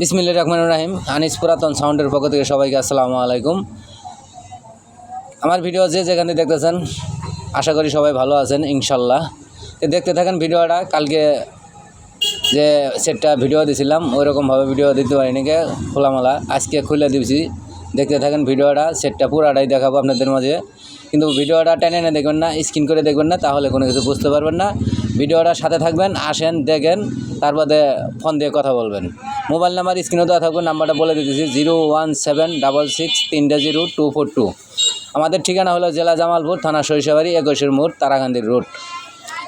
বিসমিল্লা রহমান রাহিম আনিস পুরাতন সাউন্ডের পক্ষ থেকে সবাইকে আসসালামু আলাইকুম। আমার ভিডিও যে যেখানে দেখতেছেন, আশা করি সবাই ভালো আছেন, ইনশাল্লাহ। তো দেখতে থাকেন ভিডিওটা, কালকে যে সেটটা ভিডিও দিছিলাম ওই রকমভাবে ভিডিও দিতে পারিনি কে, খোলামালা। আজকে খুলে দিয়েছি। দেখতে থাকেন ভিডিওটা, সেটটা পুরাটাই দেখাবো আপনাদের মাঝে। কিন্তু ভিডিওটা টেনে এনে দেখবেন না, স্ক্রিন করে দেখবেন না, তাহলে কোনো কিছু বুঝতে পারবেন না। ভিডিওটা সাথে থাকবেন, আসেন, দেখেন তারপরে ফোন দিয়ে কথা বলবেন। মোবাইল নাম্বার, স্ক্রিনে দেওয়া থাকবে, নাম্বারটা বলে দিতেছি, zero one seven double six তিনটে জিরো টু ফোর টু। আমাদের ঠিকানা হলো জেলা জামালপুর, থানা সরিষাবাড়ি, একুশের মোড়, তারাকান্দির রোড।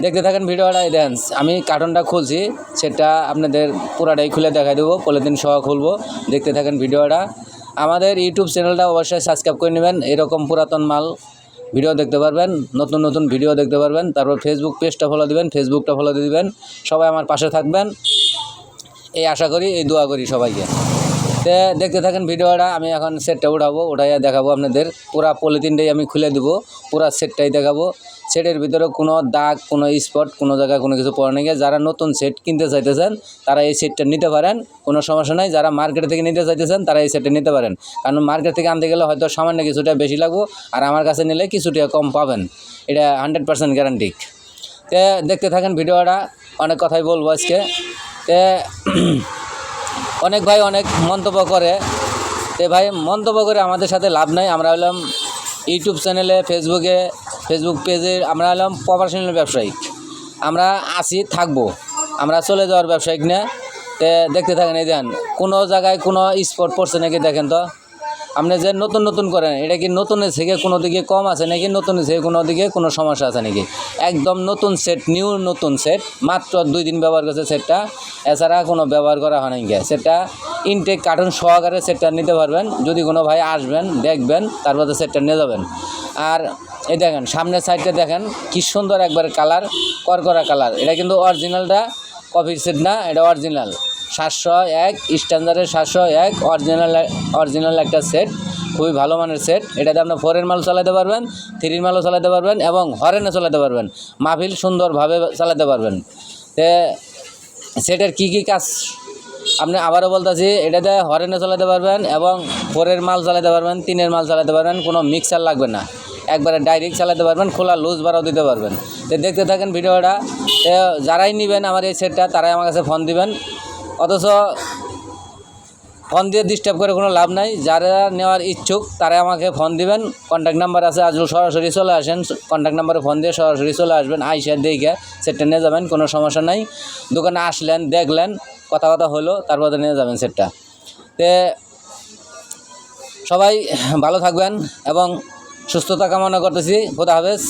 দেখতে থাকেন ভিডিওটা দেন আমি কার্টনটা খুলছি, সেটা আপনাদের পুরাটাই খুলে দেখাই দেবো, পলিথিন সহ খুলবো। দেখতে থাকেন ভিডিওটা। আমাদের ইউটিউব চ্যানেলটা অবশ্যই সাবস্ক্রাইব করে নেবেন, এরকম পুরাতন মাল ভিডিও দেখতে পারবেন, নতুন নতুন ভিডিও দেখতে পারবেন, তারপর ফেসবুক পেজটা ফলো দিবেন ফেসবুকটা ফলো দিয়ে দিবেন, সবাই আমার পাশে থাকবেন। এই আশা করি, এই দোয়া করি সবাইকে। তে দেখতে থাকেন ভিডিওটা, আমি এখন সেটটা উঠাবো, উঠাইয়া দেখাবো আপনাদের। পুরা পলিথিনটাই আমি খুলে দেবো, পুরা সেটটাই দেখাবো। সেটের ভিতরে কোনো দাগ, কোনো স্পট কোনো জায়গায় কোনো কিছু পড়ে নেই। যারা নতুন সেট কিনতে চাইতেছেন, তারা এই সেটটা নিতে পারেন, কোনো সমস্যা নাই। যারা মার্কেট থেকে নিতে চাইতেছেন, তারা এই সেটটা নিতে পারেন। কারণ মার্কেট থেকে আনতে গেলে হয়তো সামান্য কিছুটা বেশি লাগবো, আর আমার কাছে নিলে কিছুটা কম পাবেন। এটা হান্ড্রেড পার্সেন্ট গ্যারান্টি তে দেখতে থাকেন ভিডিওটা, অনেক কথাই বলব আজকে। তে অনেক ভাই অনেক মন্তব্য করে। তে ভাই, মন্তব্য করে আমাদের সাথে লাভ নাই। আমরা হলাম ইউটিউব চ্যানেলে ফেসবুকে ফেসবুক পেজে আমরা হলাম প্রফেশনাল ব্যবসায়িক। আমরা আসি থাকব। আমরা চলে যাওয়ার ব্যবসায়িক না। তে দেখতে থাকেন, এই দেন, কোনো জায়গায় কোনো স্পট পড়ছে নাকি দেখেন তো? আপনি যে নতুন নতুন করেন, এটা কি নতুনের থেকে কোনো দিকে কম আছে নাকি? নতুনের থেকে কোনো দিকে কোনো সমস্যা আছে নাকি? একদম নতুন সেট নিউ নতুন সেট মাত্র দুই দিন ব্যবহার করছে সেটটা এছাড়া কোনো ব্যবহার করা হয় গিয়ে। সেটটা ইনটেক কার্টুন সহকারে সেটটা নিতে পারবেন। যদি কোনো ভাই আসবেন, দেখবেন, তারপরে সেটটা নিয়ে যাবেন। আর এই দেখেন, সামনের সাইডটা দেখেন, কি সুন্দর একবারে কালার করকরা কালার এটা কিন্তু অরিজিনালটা কফির সেট না, এটা অরিজিনাল সাতশো এক, স্ট্যান্ডার্ডের সাতশো এক, অরিজিনাল অরিজিনাল একটা সেট, খুবই ভালো মানের সেট। এটাতে আপনার ফোরের মাল চালাতে পারবেন, থ্রির মালও চালাতে পারবেন এবং হরেনও চালাতে পারবেন। মাহফিল সুন্দরভাবে চালাতে পারবেন। তে সেটের কী কী কাজ? আপনি আবারও বলতেছি, এটাতে হরেনে চালাতে পারবেন এবং ফোরের মাল চালাতে পারবেন, তিনের মাল চালাতে পারবেন, কোনো মিক্সার লাগবে না। একবারে ডাইরেক্ট চালাতে পারবেন, খোলা লুজ বাড়াও দিতে পারবেন। তো দেখতে থাকেন ভিডিওটা। যারাই নেবেন আমার এই সেটটা, তারাই আমার কাছে ফোন দিবেন। অথচ ফোন দিয়ে ডিস্টার্ব করে কোনো লাভ নাই। যারা নেওয়ার ইচ্ছুক, তারা আমাকে ফোন দিবেন। কন্ট্যাক্ট নাম্বার আছে আজ সরাসরি চলে আসেন। কন্ট্যাক্ট নাম্বারে ফোন দিয়ে সরাসরি চলে আসবেন। আইসা দেখে সেটটা নিয়ে যাবেন, কোনো সমস্যা নাই। দোকানে আসলেন, দেখলেন কথা কথা হলো, তারপরে নিয়ে যাবেন সেটটা তে সবাই ভালো থাকবেন এবং সুস্থতা কামনা করতেছি। খোদা হাফেজ।